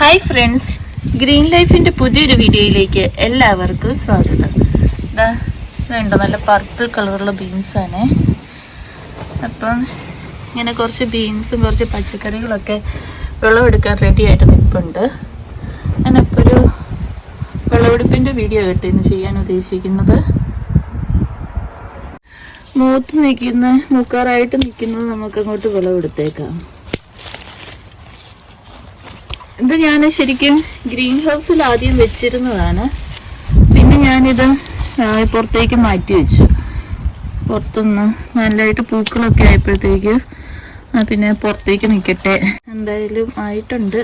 Hi friends green ലൈഫിന്റെ പുതിയൊരു വീഡിയോയിലേക്ക് എല്ലാവർക്കും സ്വാഗതം. ഇതാ ഇതുണ്ട് നല്ല പർപ്പിൾ കളറുള്ള ബീൻസ് ആണ്. അപ്പം ഇങ്ങനെ കുറച്ച് ബീൻസും കുറച്ച് പച്ചക്കറികളൊക്കെ വിളവെടുക്കാൻ റെഡി ആയിട്ട് നിൽപ്പുണ്ട് ഞാനപ്പോൾ ഒരു വിളവെടുപ്പിന്റെ വീഡിയോ കിട്ടി ഇന്ന് ചെയ്യാൻ ഉദ്ദേശിക്കുന്നത്. മൂത്ത് നിൽക്കുന്ന മൂക്കാറായിട്ട് നിൽക്കുന്നത് നമുക്ക് അങ്ങോട്ട് വിളവെടുത്തേക്കാം ഇത് ഞാൻ ശരിക്കും ഗ്രീൻ ഹൗസിൽ ആദ്യം വെച്ചിരുന്നതാണ്. പിന്നെ ഞാനിത് പുറത്തേക്ക് മാറ്റി വെച്ചു. പുറത്തുനിന്ന് നല്ലതായിട്ട് പൂക്കളൊക്കെ ആയപ്പോഴത്തേക്ക് പിന്നെ പുറത്തേക്ക് നിൽക്കട്ടെ എന്തായാലും ആയിട്ടുണ്ട്.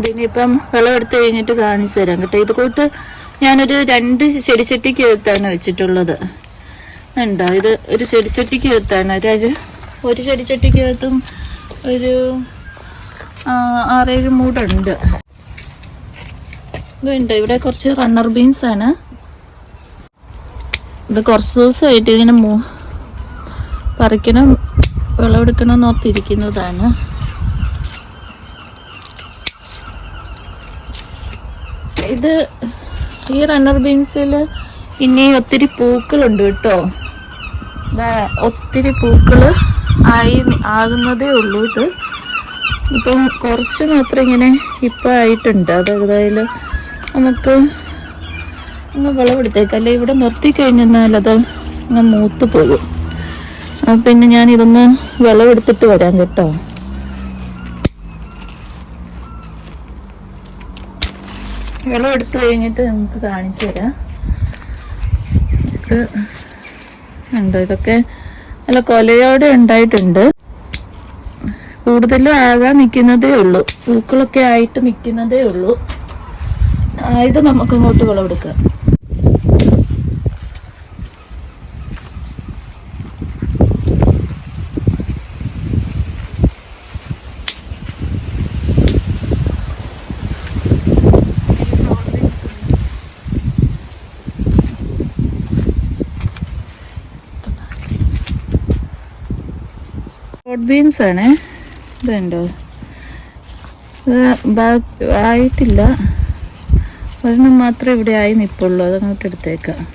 ഇതിനിപ്പം വിളവെടുത്ത് കഴിഞ്ഞിട്ട് കാണിച്ചു തരാം കേട്ടോ. ഇത് കൂട്ട് ഞാനൊരു രണ്ട് ചെടിച്ചട്ടിക്ക് എടുത്താണ് വെച്ചിട്ടുള്ളത്. ഉണ്ടോ ഇത് ഒരു ചെടിച്ചട്ടിക്ക് എടുത്താണ് അതായത് ഒരു ചെടിച്ചട്ടിക്ക് അകത്തും ഒരു ആറേഴ് മൂടുണ്ട്. ഇതുണ്ട് ഇവിടെ കുറച്ച് റണ്ണർ ബീൻസ് ആണ്. ഇത് കുറച്ച് ദിവസമായിട്ട് ഇതിനെ മൂ പറിക്കണം വിളവെടുക്കണം എന്ന് ഓർത്തിരിക്കുന്നതാണ്. ഇത് ഈ റണ്ണർ ബീൻസിൽ ഇനി ഒത്തിരി പൂക്കളുണ്ട് കേട്ടോ. ഒത്തിരി പൂക്കൾ ആയി ആകുന്നതേ ഉള്ളൂ ഇത്. ഇപ്പം കുറച്ച് മാത്രം ഇങ്ങനെ ഇപ്പം ആയിട്ടുണ്ട്. അത് ഏതായാലും നമുക്ക് ഒന്ന് വിളവെടുത്തേക്കാം. അല്ലെ ഇവിടെ നിർത്തി കഴിഞ്ഞാൽ അത് അങ്ങ് മൂത്ത് പോകും. പിന്നെ ഞാൻ ഇതൊന്ന് വിളവെടുത്തിട്ട് വരാം കേട്ടോ. വിളവെടുത്ത് കഴിഞ്ഞിട്ട് നമുക്ക് കാണിച്ചു തരാം. ഇതൊക്കെ നല്ല കൊലയോടെ ഉണ്ടായിട്ടുണ്ട്. കൂടുതലും ആകാൻ നിൽക്കുന്നതേ ഉള്ളൂ. പൂക്കളൊക്കെ ആയിട്ട് നിൽക്കുന്നതേ ഉള്ളൂ. ആയത് നമുക്ക് ഇങ്ങോട്ട് വിളവെടുക്കാം. ഹോട്ട് ബീൻസ് ആണ്. ഇതുണ്ടോ? ഇത് ബാ- ആയിട്ടില്ല. ഒരെണ്ണം മാത്രമേ ഇവിടെ ആയി നിൽപ്പുള്ളൂ അതങ്ങോട്ട് എടുത്തേക്കാം.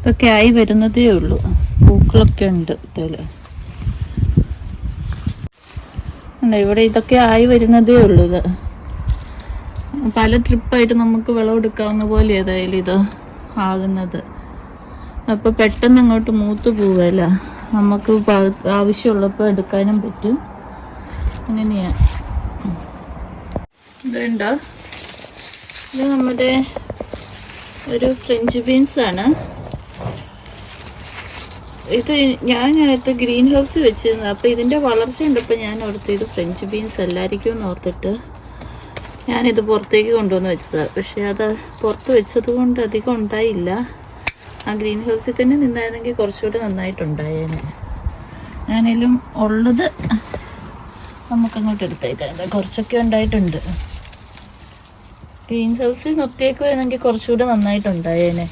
ഇതൊക്കെ ആയി വരുന്നതേ ഉള്ളൂ. പൂക്കളൊക്കെ ഉണ്ട് ഉണ്ട്, ഇവിടെ ഇതൊക്കെ ആയി വരുന്നതേ ഉള്ളൂ ഇത്. പല ട്രിപ്പായിട്ട് നമുക്ക് വിളവെടുക്കാവുന്ന പോലെ ഏതായാലും ഇത് ആകുന്നത്. അപ്പോൾ പെട്ടെന്ന് അങ്ങോട്ട് മൂത്ത് പോവല്ല. നമുക്ക് ആവശ്യമുള്ളപ്പോ എടുക്കാനും പറ്റും. അങ്ങനെയാ. ഇതുണ്ടോ? ഇത് നമ്മുടെ ഒരു ഫ്രഞ്ച് ബീൻസ് ആണ്. ഇത് ഞാൻ ഞാനത് ഗ്രീൻ ഹൗസ് വെച്ചിരുന്നു. അപ്പോൾ ഇതിന്റെ വളർച്ച ഉണ്ടപ്പോൾ ഞാൻ ഓർത്ത് ഇത് ഫ്രഞ്ച് ബീൻസ് അല്ലായിരിക്കും എന്ന് ഓർത്തിട്ട് ഞാനിത് പുറത്തേക്ക് കൊണ്ടുവന്ന് വെച്ചതാണ് പക്ഷേ അത് പുറത്ത് വെച്ചത് കൊണ്ട് അധികം ഉണ്ടായില്ല. ആ ഗ്രീൻ ഹൗസിൽ തന്നെ നിന്നായിരുന്നെങ്കിൽ കുറച്ചുകൂടെ നന്നായിട്ടുണ്ടായേനെ. ഞാനേലും ഉള്ളത് നമുക്കങ്ങോട്ട് എടുത്തേക്കാം. കുറച്ചൊക്കെ ഉണ്ടായിട്ടുണ്ട്. ഗ്രീൻ ഹൗസിൽ നിർത്തിയേക്കുവാണെങ്കിൽ കുറച്ചുകൂടെ നന്നായിട്ടുണ്ടായേനെ.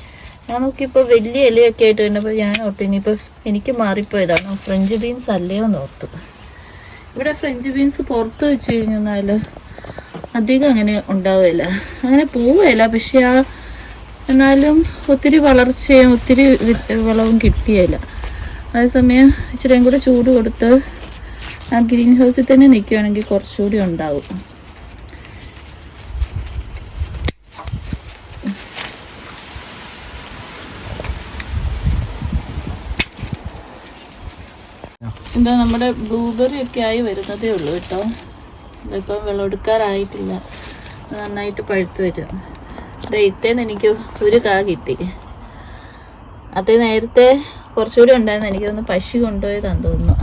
ഞാൻ നോക്കിയപ്പോൾ വലിയ ഇലയൊക്കെ ആയിട്ട് കണ്ടപ്പോൾ ഞാൻ ഓർത്തു ഇനിയിപ്പോൾ എനിക്ക് മാറിപ്പോയതാണ്. ഫ്രഞ്ച് ബീൻസ് അല്ലയോ എന്ന് ഓർത്തു. ഇവിടെ ഫ്രഞ്ച് ബീൻസ് പുറത്ത് വെച്ച് കഴിഞ്ഞാൽ അധികം അങ്ങനെ ഉണ്ടാവില്ല അങ്ങനെ പോവുകയില്ല. പക്ഷേ ആ എന്നാലും ഒത്തിരി വളർച്ചയും ഒത്തിരി വളവും കിട്ടിയില്ല അതേസമയം ഇച്ചിരിയും കൂടെ ചൂട് കൊടുത്ത് ആ ഗ്രീൻ ഹൗസിൽ തന്നെ നിൽക്കുകയാണെങ്കിൽ കുറച്ചുകൂടി ഉണ്ടാവും. എന്താ നമ്മുടെ ബ്ലൂബെറി ഒക്കെ ആയി വരുന്നതേ ഉള്ളൂ കേട്ടോ. ഇതിപ്പം വിളവെടുക്കാറായിട്ടില്ല നന്നായിട്ട് പഴുത്ത് വരും. ദൈത്തേന്ന് എനിക്ക് ഒരു കാ കിട്ടി. അത് നേരത്തെ കുറച്ചുകൂടി ഉണ്ടായിരുന്നു. എനിക്ക് തോന്നുന്നു പശു കൊണ്ടുപോയതാന്ന് തോന്നുന്നു.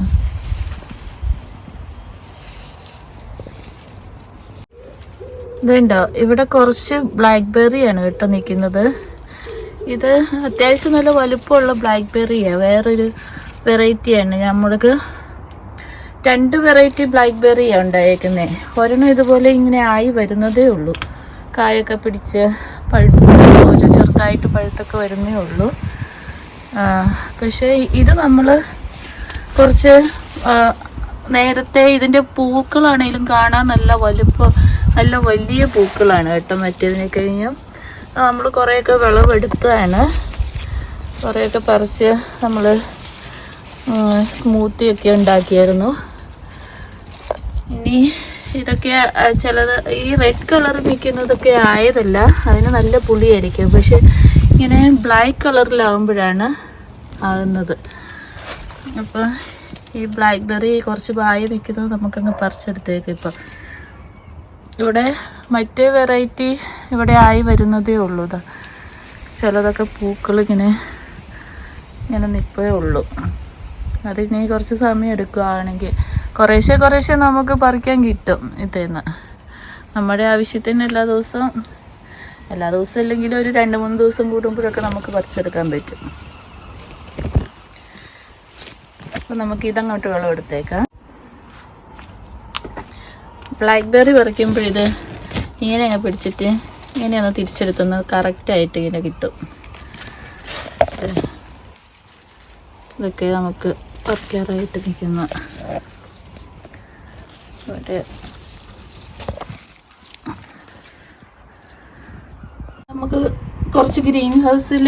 ഇതുണ്ടോ? ഇവിടെ കുറച്ച് ബ്ലാക്ക് ബെറിയാണ് കേട്ടോ നിൽക്കുന്നത്. ഇത് അത്യാവശ്യം നല്ല വലുപ്പമുള്ള ബ്ലാക്ക് ബെറിയാണ് വേറൊരു വെറൈറ്റിയാണ് നമ്മൾക്ക് രണ്ട് വെറൈറ്റി ബ്ലാക്ക് ബെറിയാണ് ഉണ്ടായേക്കുന്നത് ഒരെണ്ണം ഇതുപോലെ ഇങ്ങനെ ആയി വരുന്നതേ ഉള്ളൂ. കായൊക്കെ പിടിച്ച് പഴുത്ത് ഒരു ചെറുതായിട്ട് പഴുത്തൊക്കെ വരുന്നേ ഉള്ളൂ. പക്ഷേ ഇത് നമ്മൾ കുറച്ച് നേരത്തെ ഇതിന്റെ പൂക്കളാണെങ്കിലും കാണാൻ നല്ല വലുപ്പം നല്ല വലിയ പൂക്കളാണ് കേട്ടോ മറ്റേതിനെ കഴിഞ്ഞും. നമ്മൾ കുറേയൊക്കെ വിളവെടുത്താണ് കുറേയൊക്കെ പറിച്ച് നമ്മൾ സ്മൂത്തി ഒക്കെ ഉണ്ടാക്കിയായിരുന്നു. ഇനി ഇതൊക്കെ ചിലത് ഈ റെഡ് കളർ നിൽക്കുന്നതൊക്കെ ആയതല്ല അതിന് നല്ല പുളിയായിരിക്കും. പക്ഷെ ഇങ്ങനെ ബ്ലാക്ക് കളറിലാവുമ്പോഴാണ് ആകുന്നത് അപ്പോൾ ഈ ബ്ലാക്ക് ബെറി കുറച്ച് വായി നിൽക്കുന്നത് നമുക്കങ്ങ് പറിച്ചെടുത്തേക്ക് ഇപ്പം. ഇവിടെ മറ്റേ വെറൈറ്റി ഇവിടെ ആയി വരുന്നതേ ഉള്ളൂ ഇതാ. ചിലതൊക്കെ പൂക്കൾ ഇങ്ങനെ ഇങ്ങനെ നിൽപ്പേ ഉള്ളൂ. അതിനി കുറച്ച് സമയം എടുക്കുകയാണെങ്കിൽ കുറേശ്ശെ കുറേശ്ശെ നമുക്ക് പറിക്കാൻ കിട്ടും ഇതേന്ന്. നമ്മുടെ ആവശ്യത്തിന് എല്ലാ ദിവസവും എല്ലാ ദിവസവും ഇല്ലെങ്കിലും ഒരു രണ്ട് മൂന്ന് ദിവസം കൂടുമ്പോഴൊക്കെ നമുക്ക് പറിച്ചെടുക്കാൻ പറ്റും. അപ്പം നമുക്ക് ഇതങ്ങോട്ട് വെള്ളം എടുത്തേക്കാം. ബ്ലാക്ക് ബെറി പറിക്കുമ്പോൾ ഇത് ഇങ്ങനെ അങ്ങ് പിടിച്ചിട്ട് ഇങ്ങനെയൊന്ന് തിരിച്ചെടുത്തുന്നത് കറക്റ്റായിട്ട് ഇങ്ങനെ കിട്ടും. ഇത് ഇതൊക്കെ നമുക്ക് പറിക്കാറായിട്ട് നിൽക്കുന്ന ഒരു നമുക്ക് കുറച്ച് ഗ്രീൻ ഹൗസിൽ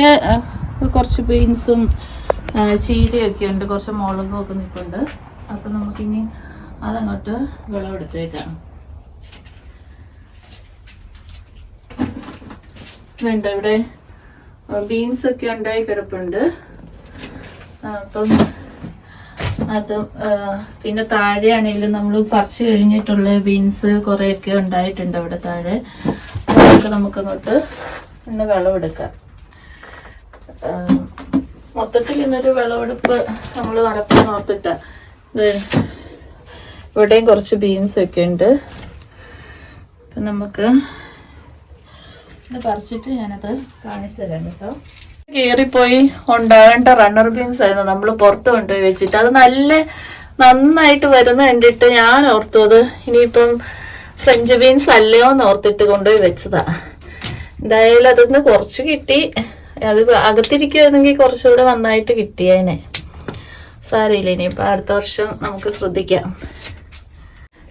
കുറച്ച് ബീൻസും ചീരയൊക്കെ ഉണ്ട്. കുറച്ച് മുളകും ഒക്കെ നിൽപ്പുണ്ട്. അപ്പം നമുക്കിനി അതങ്ങോട്ട് വിളവെടുത്തേക്കാം വേണ്ട ഇവിടെ ബീൻസ് ഒക്കെ ഉണ്ടായി കിടപ്പുണ്ട്. അപ്പം അതും പിന്നെ താഴെയാണെങ്കിലും നമ്മൾ പറിച്ച് കഴിഞ്ഞിട്ടുള്ള ബീൻസ് കുറേയൊക്കെ ഉണ്ടായിട്ടുണ്ട് അവിടെ താഴെ. അതൊക്കെ നമുക്കങ്ങോട്ട് ഇന്ന് വിളവെടുക്കാം. മൊത്തത്തിൽ ഇന്നൊരു വിളവെടുപ്പ് നമ്മൾ നടത്താൻ ഓർത്തിട്ട. ഇവിടെയും കുറച്ച് ബീൻസ് ഒക്കെ ഉണ്ട്. നമുക്ക് ഇത് പറിച്ചിട്ട് ഞാനത് കാണിച്ചു തരാം കേട്ടോ. കീറിപ്പോയി ഉണ്ടാകേണ്ട റണ്ണർ ബീൻസ് ആയിരുന്നു. നമ്മൾ പുറത്ത് കൊണ്ടുപോയി വെച്ചിട്ട്. അത് നല്ല നന്നായിട്ട് വരുന്ന കണ്ടിട്ട് ഞാൻ ഓർത്തു അത് ഇനിയിപ്പം ഫ്രഞ്ച് ബീൻസ് അല്ലയോ എന്ന് ഓർത്തിട്ട് കൊണ്ടുപോയി വെച്ചതാ. എന്തായാലും അതൊന്ന് കുറച്ച് കിട്ടി. അത് അകത്തിരിക്കുമായിരുന്നെങ്കിൽ കുറച്ചുകൂടെ നന്നായിട്ട് കിട്ടിയേനെ സാരയില്ല ഇനിയിപ്പോൾ അടുത്ത വർഷം നമുക്ക് ശ്രദ്ധിക്കാം.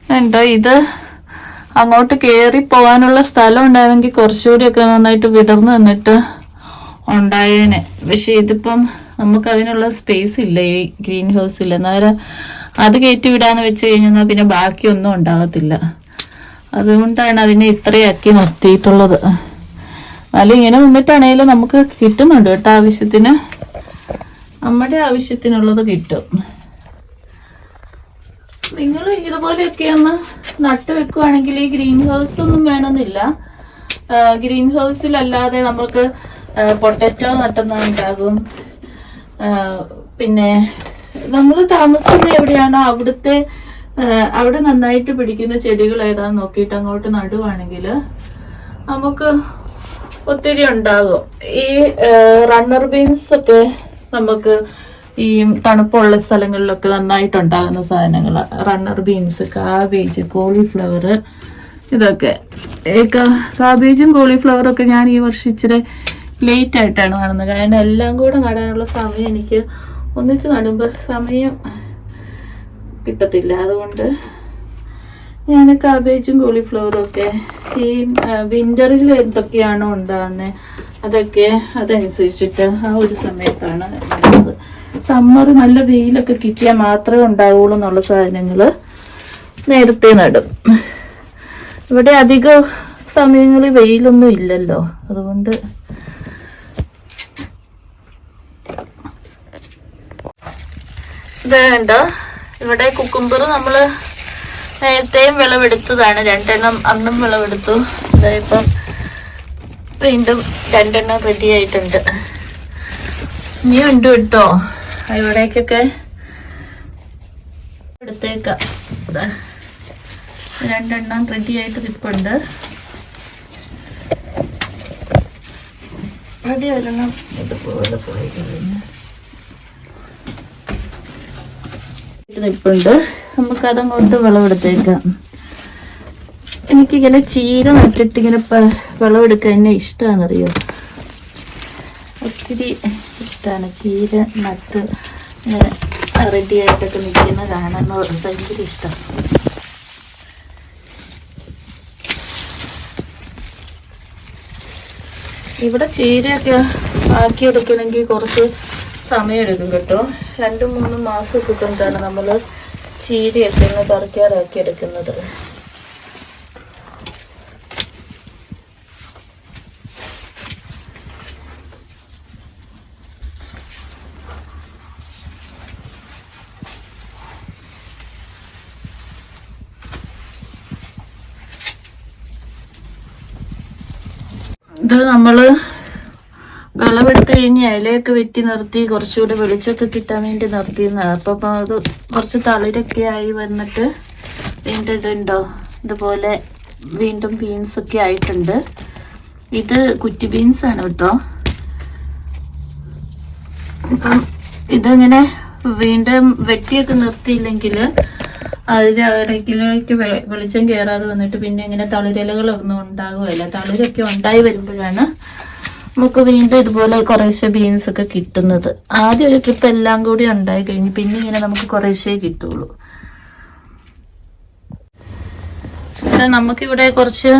ഉണ്ടോ ഇത് അങ്ങോട്ട് കയറി പോകാനുള്ള സ്ഥലം ഉണ്ടായിരുന്നെങ്കിൽ കുറച്ചുകൂടിയൊക്കെ നന്നായിട്ട് വിടർന്നു നിന്നിട്ട് ഉണ്ടായേനെ. പക്ഷെ ഇതിപ്പം നമുക്ക് അതിനുള്ള സ്പേസ് ഇല്ല ഈ ഗ്രീൻ ഹൗസിൽ അന്നേരം അത് കയറ്റി വിടാന്ന് വെച്ച് കഴിഞ്ഞാൽ പിന്നെ ബാക്കിയൊന്നും ഉണ്ടാകത്തില്ല. അതുകൊണ്ടാണ് അതിനെ ഇത്രയാക്കി നിർത്തിയിട്ടുള്ളത്. അല്ല ഇങ്ങനെ നിന്നിട്ടാണെങ്കിലും നമുക്ക് കിട്ടുന്നുണ്ട് കേട്ടോ ആവശ്യത്തിന്. നമ്മുടെ ആവശ്യത്തിനുള്ളത് കിട്ടും. നിങ്ങൾ ഇതുപോലെയൊക്കെ ഒന്ന് നട്ടു വെക്കുവാണെങ്കിൽ ഈ ഗ്രീൻ ഹൗസ് ഒന്നും വേണമെന്നില്ല. ഗ്രീൻ ഹൗസിലല്ലാതെ നമുക്ക് പൊട്ടറ്റോ നട്ടുന്നുണ്ടാകും ഉണ്ടാകും. പിന്നെ നമ്മൾ താമസിക്കുന്ന എവിടെയാണോ? അവിടുത്തെ അവിടെ നന്നായിട്ട് പിടിക്കുന്ന ചെടികൾ ഏതാന്ന് നോക്കിയിട്ട് അങ്ങോട്ട് നടുവാണെങ്കിൽ നമുക്ക് ഒത്തിരി ഉണ്ടാകും. ഈ റണ്ണർ ബീൻസ് ഒക്കെ നമുക്ക് ഈ തണുപ്പുള്ള സ്ഥലങ്ങളിലൊക്കെ നന്നായിട്ട് ഉണ്ടാകുന്ന സാധനങ്ങൾ റണ്ണർ ബീൻസ് കാബേജ് കോളിഫ്ലവർ ഇതൊക്കെ. കാബേജും കോളിഫ്ലവറും ഒക്കെ ഞാൻ ഈ വർഷം ഇച്ചിരി ലേറ്റ് ആയിട്ടാണ് നടുന്നത് കാരണം എല്ലാം കൂടെ നടാനുള്ള സമയം എനിക്ക് ഒന്നിച്ച് നടുമ്പോൾ സമയം കിട്ടത്തില്ല. അതുകൊണ്ട് ഞാൻ കാബേജും കോളിഫ്ലവറും ഒക്കെ ഈ വിന്ററിൽ എന്തൊക്കെയാണോ ഉണ്ടാകുന്നത് അതൊക്കെ അതനുസരിച്ചിട്ട് ആ ഒരു സമയത്താണ് നടുന്നത്. സമ്മർ നല്ല വെയിലൊക്കെ കിട്ടിയാൽ മാത്രമേ ഉണ്ടാവുള്ളൂ എന്നുള്ള സാധനങ്ങൾ നേരത്തെ നടും. ഇവിടെ അധികം സമയങ്ങളിൽ വെയിലൊന്നും ഇല്ലല്ലോ. അതുകൊണ്ട് കണ്ടോ? ഇവിടെ കുക്കുംബർ നമ്മൾ നേരത്തെയും വിളവെടുത്തതാണ്. രണ്ടെണ്ണം അന്നും വിളവെടുത്തു. ഇതാ ഇപ്പം വീണ്ടും രണ്ടെണ്ണം റെഡിയായിട്ടുണ്ട് ഇനി ഉണ്ട് കേട്ടോ. ഇവിടേക്കൊക്കെ എടുത്തേക്കാം. രണ്ടെണ്ണം റെഡിയായിട്ട് നിൽപ്പുണ്ട് റെഡി ഒരെണ്ണം ഇതുപോലെ പോയി കഴിഞ്ഞു. നിൽപ്പുണ്ട് നമുക്ക് അതങ്ങോട്ട് വിളവെടുത്തേക്കാം. എനിക്കിങ്ങനെ ചീര നട്ടിട്ട് ഇങ്ങനെ വിളവെടുക്കാൻ എന്നെ ഇഷ്ടമാണെന്നറിയോ ഒത്തിരി ഇഷ്ടമാണ് ചീര നട്ട് ഇങ്ങനെ റെഡി ആയിട്ടൊക്കെ നിൽക്കുന്ന കാണാൻ ഭയങ്കര ഇഷ്ടം. ഇവിടെ ചീരയൊക്കെ ആക്കിയെടുക്കണമെങ്കിൽ കുറച്ച് സമയമെടുക്കും കേട്ടോ. രണ്ടും മൂന്നും മാസമൊക്കെ കൊണ്ടാണ് നമ്മൾ ചീരയൊക്കെ ഒന്ന് പറിക്കാറാക്കി എടുക്കുന്നത് ഇത് നമ്മൾ വിളവെടുത്ത് കഴിഞ്ഞ് ഇലയൊക്കെ വെട്ടി നിർത്തി കുറച്ചുകൂടെ വെളിച്ചമൊക്കെ കിട്ടാൻ വേണ്ടി നിർത്തിയിരുന്നത് അപ്പൊ അത് കുറച്ച് തളിരൊക്കെ ആയി വന്നിട്ട് വീണ്ടും ഇതുണ്ടോ? ഇതുപോലെ വീണ്ടും ബീൻസ് ഒക്കെ ആയിട്ടുണ്ട്. ഇത് കുറ്റി ബീൻസ് ആണ് കേട്ടോ. ഇപ്പം ഇതിങ്ങനെ വീണ്ടും വെട്ടിയൊക്കെ നിർത്തിയില്ലെങ്കിൽ അതിന്റെ ഇടയ്ക്കിലേക്ക് വെളിച്ചം കയറാതെ വന്നിട്ട് പിന്നെ ഇങ്ങനെ തളിരിലകളൊന്നും ഉണ്ടാകുമല്ല തളിരൊക്കെ ഉണ്ടായി വരുമ്പോഴാണ് നമുക്ക് വീണ്ടും ഇതുപോലെ കുറേശ്ശെ ബീൻസ് ഒക്കെ കിട്ടുന്നത്. ആദ്യം ഒരു ട്രിപ്പ് എല്ലാം കൂടി ഉണ്ടായി കഴിഞ്ഞ് പിന്നെ ഇങ്ങനെ നമുക്ക് കുറേശ്ശേ കിട്ടുള്ളൂ. നമുക്കിവിടെ കുറച്ച്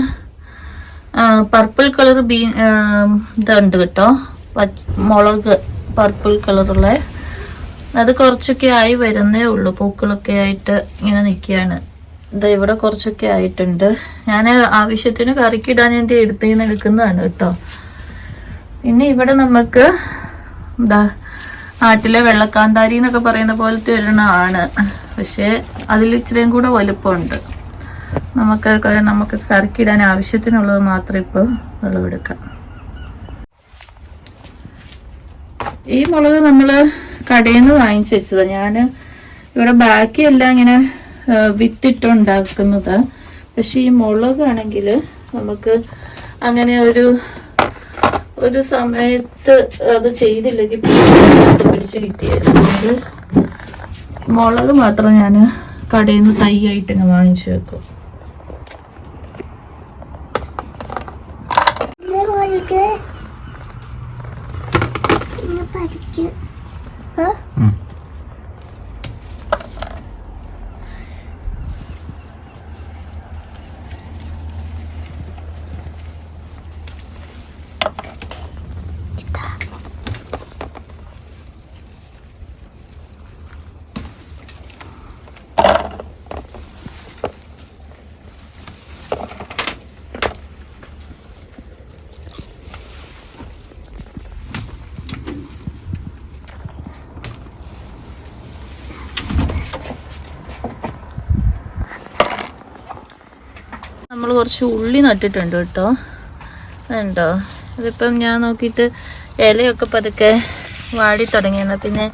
പർപ്പിൾ കളർ ബീ ആ, ഇതുണ്ട് കേട്ടോ. മുളക് പർപ്പിൾ കളറുള്ള അത് കുറച്ചൊക്കെ ആയി വരുന്നേ ഉള്ളൂ. പൂക്കളൊക്കെ ആയിട്ട് ഇങ്ങനെ നിൽക്കുകയാണ്. ഇതാ ഇവിടെ കുറച്ചൊക്കെ ആയിട്ടുണ്ട്. ഞാൻ ആവശ്യത്തിന് കറിക്കിടാൻ വേണ്ടി എടുത്തുനിന്ന് എടുക്കുന്നതാണ് കേട്ടോ. പിന്നെ ഇവിടെ നമുക്ക് എന്താ നാട്ടിലെ വെള്ളക്കാന്താരി എന്നൊക്കെ പറയുന്ന പോലത്തെ ഒരെണ്ണമാണ് പക്ഷേ അതിൽ ഇച്ചിരിയും കൂടെ വലുപ്പമുണ്ട്. നമുക്ക് നമുക്ക് കറക്കിടാൻ ആവശ്യത്തിനുള്ളത് മാത്രം ഇപ്പോൾ വിളവെടുക്കാം ഈ മുളക് നമ്മൾ കടയിൽ നിന്ന് വാങ്ങിച്ചു വെച്ചതാണ് ഞാൻ ഇവിടെ ബാക്കിയെല്ലാം ഇങ്ങനെ വിത്തിട്ട് ഉണ്ടാക്കുന്നതാ. പക്ഷെ ഈ മുളകാണെങ്കിൽ നമുക്ക് അങ്ങനെ ഒരു ഒരു സമയത്ത് അത് ചെയ്തില്ലെങ്കിൽ പിടിച്ച് കിട്ടിയായിരുന്നു. മുളക് മാത്രം ഞാൻ കടയിൽ നിന്ന് തൈ ഇങ്ങനെ വാങ്ങിച്ചു വെക്കും മുളക് ഇങ്ങനെ പഠിക്ക് ആ? നമ്മൾ കുറച്ച് ഉള്ളി നട്ടിട്ടുണ്ട് കേട്ടോ. ഉണ്ടോ അതിപ്പം ഞാൻ നോക്കിയിട്ട് ഇലയൊക്കെ പതുക്കെ വാടി തുടങ്ങിയെന്ന്. പിന്നെ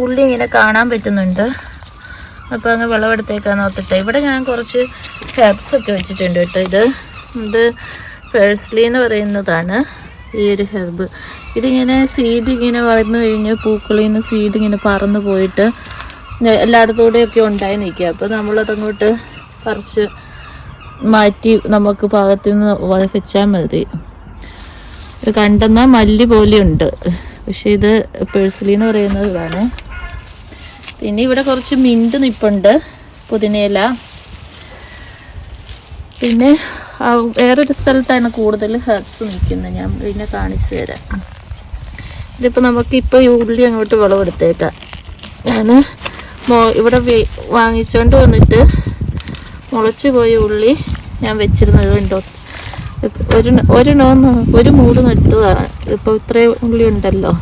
ഉള്ളി ഇങ്ങനെ കാണാൻ പറ്റുന്നുണ്ട്. അപ്പോൾ അങ്ങ് വിളവെടുത്തേക്കാൻ നോക്കട്ടെ. ഇവിടെ ഞാൻ കുറച്ച് ഹെർബ്സൊക്കെ വെച്ചിട്ടുണ്ട് കേട്ടോ ഇത്. ഇത് പേഴ്സ്ലി എന്ന് പറയുന്നതാണ് ഈ ഒരു ഹെർബ് ഇതിങ്ങനെ സീഡ് ഇങ്ങനെ വളർന്നു കഴിഞ്ഞ് പൂക്കളിൽ നിന്ന് സീഡ് ഇങ്ങനെ പറന്ന് പോയിട്ട് എല്ലായിടത്തൂടെയൊക്കെ ഉണ്ടായി നിൽക്കുക. അപ്പോൾ നമ്മളതങ്ങോട്ട് പറിച്ച് മാറ്റി നമുക്ക് പാകത്തിൽ നിന്ന് വെച്ചാൽ മതി. ഇത് കണ്ടെന്ന മല്ലി പോലെയുണ്ട്. പക്ഷെ ഇത് പേഴ്സലി എന്ന് പറയുന്നത് ഇതാണ്. പിന്നെ ഇവിടെ കുറച്ച് മിന്റ് നിപ്പുണ്ട് പുതിനയില. പിന്നെ വേറൊരു സ്ഥലത്താണ് കൂടുതൽ ഹെർബ്സ് നിൽക്കുന്നത്. ഞാൻ പിന്നെ കാണിച്ചു തരാം. ഇതിപ്പോൾ നമുക്ക് ഇപ്പോൾ ഈ ഉള്ളി അങ്ങോട്ട് വിളവെടുത്തേക്കാം. ഞാൻ മോ ഇവിടെ വാങ്ങിച്ചുകൊണ്ട് വന്നിട്ട് മുളച്ചു പോയ ഉള്ളി ഞാൻ വെച്ചിരുന്നത് ഉണ്ടോ? ഒരു ഒരു നോന്ന് ഒരു മൂട് നട്ടതാണ് ഇപ്പോൾ ഇത്രയും ഉള്ളി ഉണ്ടല്ലോ.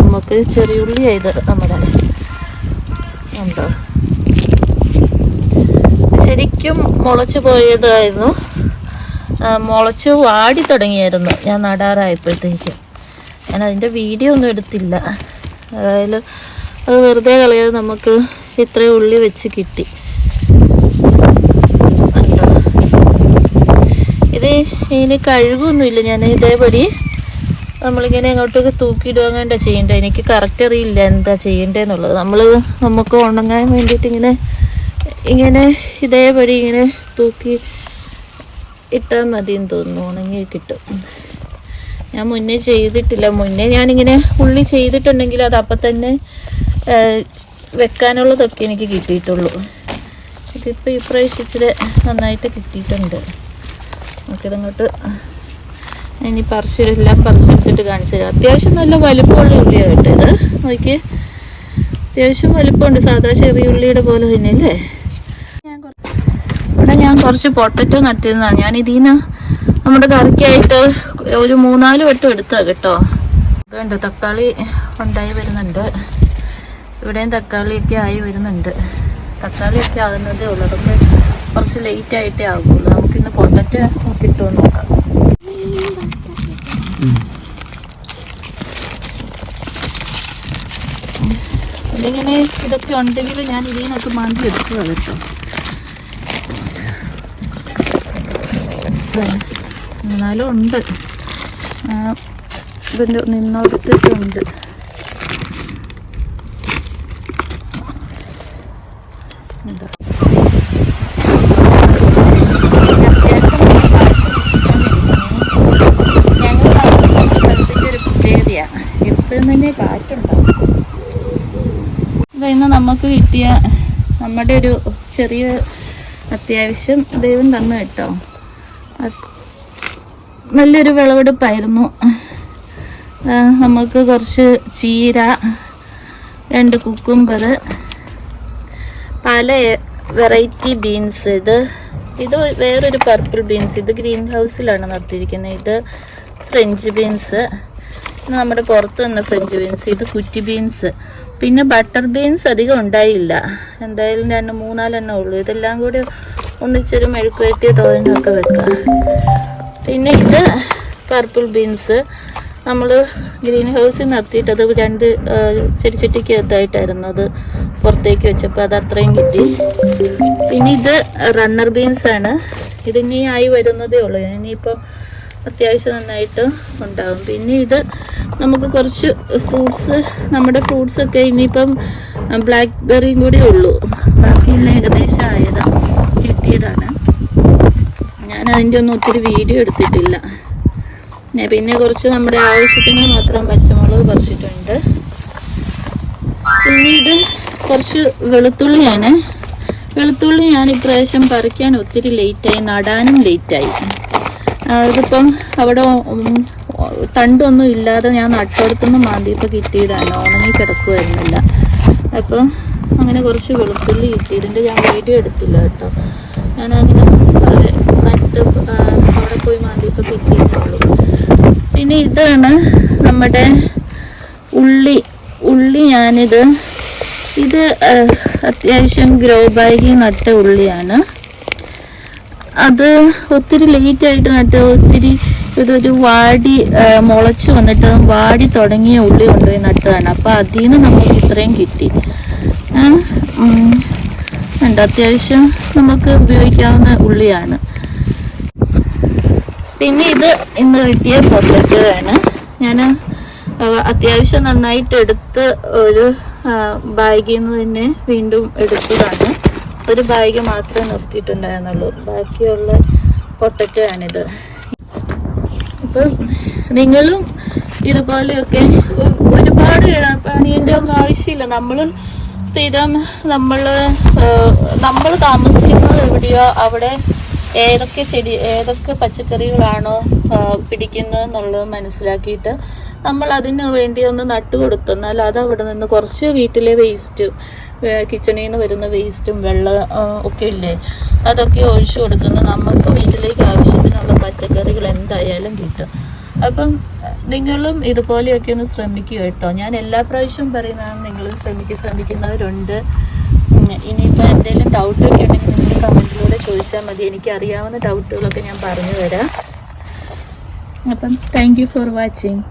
നമുക്ക് ചെറിയ ഉള്ളി ആയത് നമ്മുടെ ഉണ്ടോ? ശരിക്കും മുളച്ചു പോയതായിരുന്നു. മുളച്ച് വാടി തുടങ്ങിയായിരുന്നു. ഞാൻ നടാറായപ്പോഴത്തേക്ക്. ഞാൻ അതിന്റെ വീഡിയോ ഒന്നും എടുത്തില്ല. അതായത് അത് വെറുതെ കളയാതെ നമുക്ക് ഇത്രയും ഉള്ളി വെച്ച് കിട്ടി കണ്ടോ? ഇത് ഇതിന് കഴുകൊന്നുമില്ല ഞാൻ ഇതേപടി. നമ്മളിങ്ങനെ അങ്ങോട്ടൊക്കെ തൂക്കിയിടുക കണ്ട ചെയ്യണ്ടേ? എനിക്ക് കറക്റ്റ് അറിയില്ല എന്താ ചെയ്യണ്ടേന്നുള്ളത്. നമ്മൾ നമുക്ക് ഉണങ്ങാൻ വേണ്ടിയിട്ട് ഇങ്ങനെ ഇങ്ങനെ ഇതേപടി ഇങ്ങനെ തൂക്കി ഇട്ടാൽ മതി എന്ന് തോന്നുന്നു. ഉണങ്ങി കിട്ടും. ഞാൻ മുന്നേ ചെയ്തിട്ടില്ല. മുന്നേ ഞാനിങ്ങനെ ഉള്ളി ചെയ്തിട്ടുണ്ടെങ്കിൽ അത് അപ്പം തന്നെ വെക്കാനുള്ളതൊക്കെ എനിക്ക് കിട്ടിയിട്ടുള്ളൂ. ഇതിപ്പോൾ ഇപ്രാവശ്യം ഇച്ചിരി നന്നായിട്ട് കിട്ടിയിട്ടുണ്ട്. നമുക്കിതങ്ങോട്ട് ഇനി പറിച്ചെല്ലാം പറിച്ചെടുത്തിട്ട് കാണിച്ചു തരാം. അത്യാവശ്യം നല്ല വലിപ്പമുള്ള ഉള്ളിയാണ് കേട്ടോ ഇത് നോക്കി അത്യാവശ്യം വലിപ്പമുണ്ട്. സാധാ ചെറിയ ഉള്ളിയുടെ പോലെ തന്നെ അല്ലേ ഞാൻ ഇവിടെ ഞാൻ കുറച്ച് പൊട്ടറ്റോ നട്ടിരുന്നതാണ് ഞാൻ ഇതിന്ന് നമ്മുടെ കറിക്കായിട്ട് ഒരു മൂന്നാൽ വട്ടം എടുത്താ കേട്ടോ. ഇതുണ്ട് തക്കാളി ഉണ്ടായി വരുന്നുണ്ട്. ഇവിടെയും തക്കാളിയൊക്കെ ആയി വരുന്നുണ്ട്. തക്കാളിയൊക്കെ ആകുന്നതേ ഉള്ളൂ. അതൊക്കെ കുറച്ച് ലേറ്റ് ആയിട്ടേ ആകുള്ളൂ നമുക്കിന്ന് കൊണ്ടിട്ട് കിട്ടുമോ നോക്കാം. ഇതിങ്ങനെ ഇതൊക്കെ ഉണ്ടെങ്കിൽ ഞാൻ ഇതിനൊക്കെ മാന്തി എടുക്കുക കേട്ടോ. എന്നാലും ഉണ്ട്. ഇതിന്റെ നിന്നോടത്തൊക്കെ ഉണ്ട് ഞങ്ങൾ താമസിക്കുന്ന സ്ഥലത്തിന്റെ ഒരു പ്രത്യേകതയാണ് എപ്പോഴും തന്നെ കാറ്റുണ്ടാവും ഇന്ന് നമുക്ക് കിട്ടിയ നമ്മുടെ ഒരു ചെറിയ അത്യാവശ്യം ദൈവം തന്നു കേട്ടോ. നല്ലൊരു വിളവെടുപ്പായിരുന്നു. നമുക്ക് കുറച്ച് ചീര രണ്ട് കുക്കുംബർ പല വെറൈറ്റി ബീൻസ് ഇത്. ഇത് വേറൊരു പർപ്പിൾ ബീൻസ് ഇത് ഗ്രീൻ ഹൗസിലാണ് നിർത്തിയിരിക്കുന്നത് ഇത് ഫ്രഞ്ച് ബീൻസ് നമ്മുടെ പുറത്ത് വന്ന ഫ്രഞ്ച് ബീൻസ് ഇത് കുറ്റി ബീൻസ് പിന്നെ ബട്ടർ ബീൻസ് അധികം ഉണ്ടായില്ല. എന്തായാലും രണ്ട് മൂന്നാലെണ്ണ ഉള്ളൂ. ഇതെല്ലാം കൂടി ഒന്നിച്ചൊരു മെഴുക്കുവരട്ടിയ തോരനൊക്കെ വെക്കാം. പിന്നെ ഇത് പർപ്പിൾ ബീൻസ് നമ്മൾ ഗ്രീൻ ഹൗസിൽ നിർത്തിയിട്ട് അത് രണ്ട് ആ, ചെടിച്ചട്ടിക്കകത്തായിട്ടായിരുന്നു അത് പുറത്തേക്ക് വെച്ചപ്പോൾ അത് അത്രയും കിട്ടി. പിന്നെ ഇത് റണ്ണർ ബീൻസ് ആണ്. ഇതിനി ആയി വരുന്നതേ ഉള്ളൂ. ഇനിയിപ്പോൾ അത്യാവശ്യം നന്നായിട്ട് ഉണ്ടാവും. പിന്നെ ഇത് നമുക്ക് കുറച്ച് ഫ്രൂട്ട്സ് നമ്മുടെ ഫ്രൂട്ട്സ് ഒക്കെ ഇനിയിപ്പം ബ്ലാക്ക് ബെറിയും കൂടി ഉള്ളൂ. ബാക്കിയെല്ലാം ഏകദേശം ആയതാണ് കിട്ടിയതാണ്. ഞാൻ അതിന്റെ ഒന്നും ഒത്തിരി വീഡിയോ എടുത്തിട്ടില്ല. പിന്നെ കുറച്ച് നമ്മുടെ ആവശ്യത്തിന് മാത്രം പച്ചമുളക് പറിച്ചിട്ടുണ്ട്. പിന്നെ ഇത് കുറച്ച് വെളുത്തുള്ളിയാണ്. വെളുത്തുള്ളി ഞാൻ ഇപ്രാവശ്യം പറിക്കാൻ ഒത്തിരി ലേറ്റായി നടാനും ലേറ്റായി ഇതിപ്പം അവിടെ തണ്ടൊന്നും ഇല്ലാതെ ഞാൻ നട്ടോടത്തുനിന്ന് മാന്തിയപ്പോൾ കിട്ടിയതാണ് ഉണങ്ങി കിടക്കുമായിരുന്നില്ല അപ്പം അങ്ങനെ കുറച്ച് വെളുത്തുള്ളി കിട്ടി ഇതിന്റെ ഞാൻ വീഡിയോ എടുത്തില്ല കേട്ടോ. ഞാനങ്ങനെ നട്ട് അവിടെ പോയി മാന്തിയപ്പോൾ കിട്ടിയതേ ഉള്ളൂ. പിന്നെ ഇതാണ് നമ്മുടെ ഉള്ളി. ഉള്ളി ഞാനിത് ഇത് അത്യാവശ്യം ഗ്രോ ബാഗിൽ നട്ട ഉള്ളിയാണ്. അത് ഒത്തിരി ലേറ്റ് ആയിട്ട് നട്ട് ഒത്തിരി ഇതൊരു വാടി മുളച്ച് വന്നിട്ട് വാടി തുടങ്ങിയ ഉള്ളി കൊണ്ടുപോയി നട്ടതാണ്. അപ്പോൾ അതിൽ നിന്ന് നമുക്ക് ഇത്രയും കിട്ടി. എന്താ അത്യാവശ്യം നമുക്ക് ഉപയോഗിക്കാവുന്ന ഉള്ളിയാണ്. പിന്നെ ഇത് ഇന്ന് കിട്ടിയ പൊട്ടറ്റോ ആണ്. ഞാൻ അത്യാവശ്യം നന്നായിട്ട് എടുത്ത് ഒരു ബാഗിൽ നിന്ന് തന്നെ വീണ്ടും എടുത്തതാണ്. ഒരു ബാഗ് മാത്രമേ നിർത്തിയിട്ടുണ്ടായിരുന്നുള്ളൂ ബാക്കിയുള്ള പൊട്ടറ്റോ ആണിത് അപ്പം നിങ്ങളും ഇതുപോലെയൊക്കെ ഒരുപാട് പണിയുടെ ഒന്നും ആവശ്യമില്ല. നമ്മൾ സ്ഥിരം നമ്മൾ നമ്മൾ താമസിക്കുന്നത് എവിടെയോ അവിടെ ഏതൊക്കെ ചെടി ഏതൊക്കെ പച്ചക്കറികളാണോ പിടിക്കുന്നത് എന്നുള്ളത് മനസ്സിലാക്കിയിട്ട് നമ്മൾ അതിന് വേണ്ടി ഒന്ന് നട്ടുകൊടുത്തു എന്നാൽ അത് അവിടെ നിന്ന് കുറച്ച് വീട്ടിലെ വേസ്റ്റ് കിച്ചണിൽ നിന്ന് വരുന്ന വേസ്റ്റും വെള്ളം ഒക്കെ ഇല്ലേ? അതൊക്കെ ഒഴിച്ചു കൊടുക്കുന്ന നമുക്ക് വീട്ടിലേക്ക് ആവശ്യത്തിനുള്ള പച്ചക്കറികൾ എന്തായാലും കിട്ടും. അപ്പം നിങ്ങളും ഇതുപോലെയൊക്കെ ഒന്ന് ശ്രമിക്കുക കേട്ടോ. ഞാൻ എല്ലാ പ്രാവശ്യവും പറയുന്നതാണ് നിങ്ങൾ ശ്രമിക്കുക ശ്രമിക്കുന്നവരുണ്ട്. ഇനിയിപ്പോൾ എന്തെങ്കിലും ഡൗട്ടൊക്കെ ഉണ്ടെങ്കിൽ നിങ്ങൾ കമന്റിലൂടെ ചോദിച്ചാൽ മതി. എനിക്ക് അറിയാവുന്ന ഡൗട്ടുകളൊക്കെ ഞാൻ പറഞ്ഞു തരാം. അപ്പം താങ്ക് ഫോർ വാച്ചിങ്